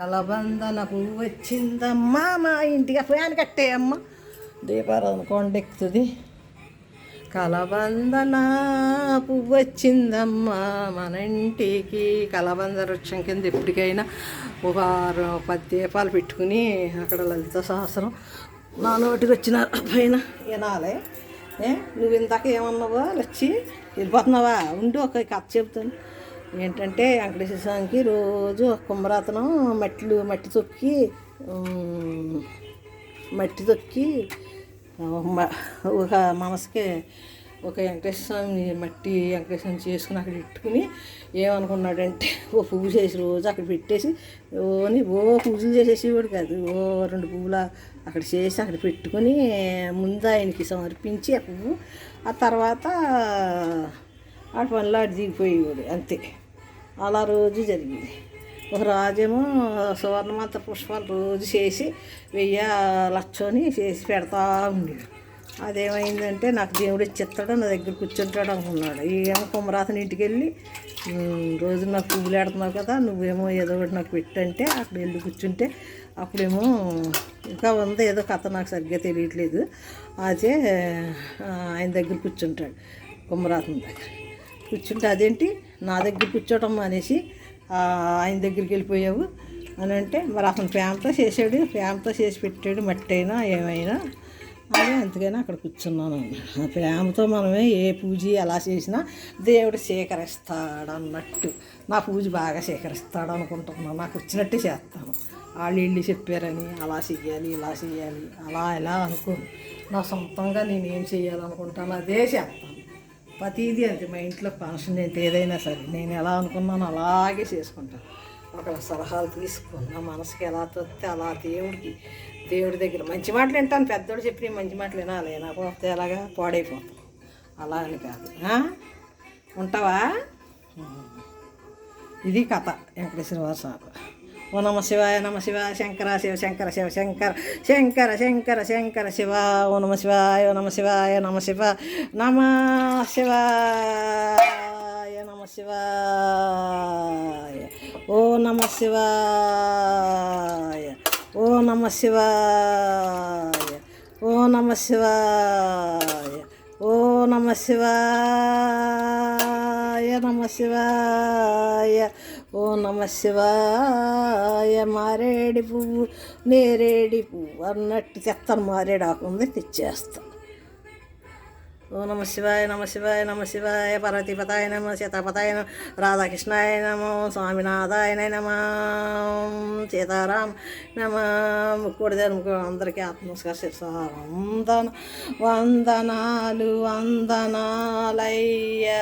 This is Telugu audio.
కలబందన పువ్వు వచ్చిందమ్మా మా ఇంటికి ఫ్యాన్ కట్టేయమ్మ. దీపారాధన కొండెక్కుతుంది. కలబందన పువ్వు వచ్చిందమ్మా మన ఇంటికి కలబంద వృక్షం కింద ఎప్పటికైనా ఒక పది దీపాలు పెట్టుకుని అక్కడ లలిత సహస్రం నా నోటికి వచ్చిన పైన వినాలి. ఏ నువ్వు ఇందాక ఏమన్నావా వచ్చి వెళ్ళిపోతున్నావా? ఉండు ఒక కథ చెబుతాను. ఏంటంటే వెంకటేశ్వర స్వామికి రోజు కుంభరాతనం మెట్లు మట్టిలు మట్టి తొక్కి మట్టి తొక్కి ఒక మనసుకి ఒక వెంకటేశ్వర స్వామి మట్టి వెంకటేశ్వర స్వామి చేసుకుని అక్కడ పెట్టుకుని ఏమనుకున్నాడంటే ఓ పువ్వు చేసి రోజు అక్కడ పెట్టేసి ఓని ఓ పూజలు చేసేసేవాడు కాదు. ఓ రెండు పువ్వుల అక్కడ చేసి అక్కడ పెట్టుకుని ముందు ఆయనకి సమర్పించి ఆ పువ్వు ఆ తర్వాత ఆ పనిలో అటు దిగిపోయేవాడు అంతే. అలా రోజు జరిగింది. ఒక రాజేమో సువర్ణమంత పుష్పాలు రోజు చేసి వెయ్యి లక్షని చేసి పెడతా ఉండేది అదేమైందంటే నాకు దేవుడు ఇచ్చిస్తాడు నా దగ్గర కూర్చుంటాడు అనుకున్నాడు. ఏమో కుమరాతని ఇంటికి వెళ్ళి రోజు నాకు పువ్వులు ఆడుతున్నావు కదా నువ్వేమో ఏదో ఒకటి నాకు పెట్టంటే అక్కడ వెళ్ళి కూర్చుంటే అప్పుడేమో ఇంకా ఉంది ఏదో కథ నాకు సరిగ్గా తెలియట్లేదు. అదే ఆయన దగ్గర కూర్చుంటాడు కుమరాతన దగ్గర. కూర్చుంటే అదేంటి? నా దగ్గర కూర్చోటం అనేసి ఆయన దగ్గరికి వెళ్ళిపోయావు అని అంటే మరి అతను ప్రేమతో చేసాడు ప్రేమతో చేసి పెట్టాడు మట్టి అయినా ఏమైనా అదే ఎంతకైనా అక్కడ కూర్చున్నాను. ఆ ప్రేమతో మనమే ఏ పూజ ఎలా చేసినా దేవుడు సేకరిస్తాడన్నట్టు. అన్నట్టు నా పూజ బాగా సేకరిస్తాడు అనుకుంటున్నాను నాకు వచ్చినట్టే చేస్తాను. వాళ్ళు ఇల్లు చెప్పారని అలా చెయ్యాలి ఇలా చెయ్యాలి అలా ఇలా అనుకోను. నా సొంతంగా నేను ఏం చేయాలనుకుంటాను అదే చేస్తాను. ప్రతిదీ అంతే మా ఇంట్లో ఫంక్షన్ ఏంటి ఏదైనా సరే నేను ఎలా అనుకున్నానో అలాగే చేసుకుంటాను ఒకళ్ళ సలహాలు తీసుకుని నా మనసుకి ఎలా తొస్తే అలా దేవుడికి దేవుడి దగ్గర మంచి మాటలు వింటాను పెద్దోడు చెప్పి మంచి మాటలు వినాలి నాకు వస్తే ఎలాగా పాడైపోతాం. అలా అని కాదు. ఉంటావా? ఇది కథ. వెంకటేశ్వర స్వామి おなもしわやなもしわ、シャンカラシャシャンカラシャシャンカラ、シャンカラシャンカラシャンカラシワ、おなもしわやなもしわやなもしわ、なましわやなもしわ、おなもしわ、おなもしわ、おなもしわ、おなもしわ、శివాయ నమ శివాయ. ఓ నమ శివాయ. మారేడి పువ్వు నేరేడి పువ్వు అన్నట్టు తెత్తను మారేడు ఆకుంది తెచ్చేస్తా. ఓ నమ శివాయ నమ శివాయ నమ శివాయ పార్వతీపతాయ నమ సీతాపతాయ నమ రాధాకృష్ణాయ నమ స్వామినాథాయ నమ సీతారాం నమ ముక్కుడిదే అందరికీ ఆత్మస్కార వందన వందనాలు వందనాలయ్యా.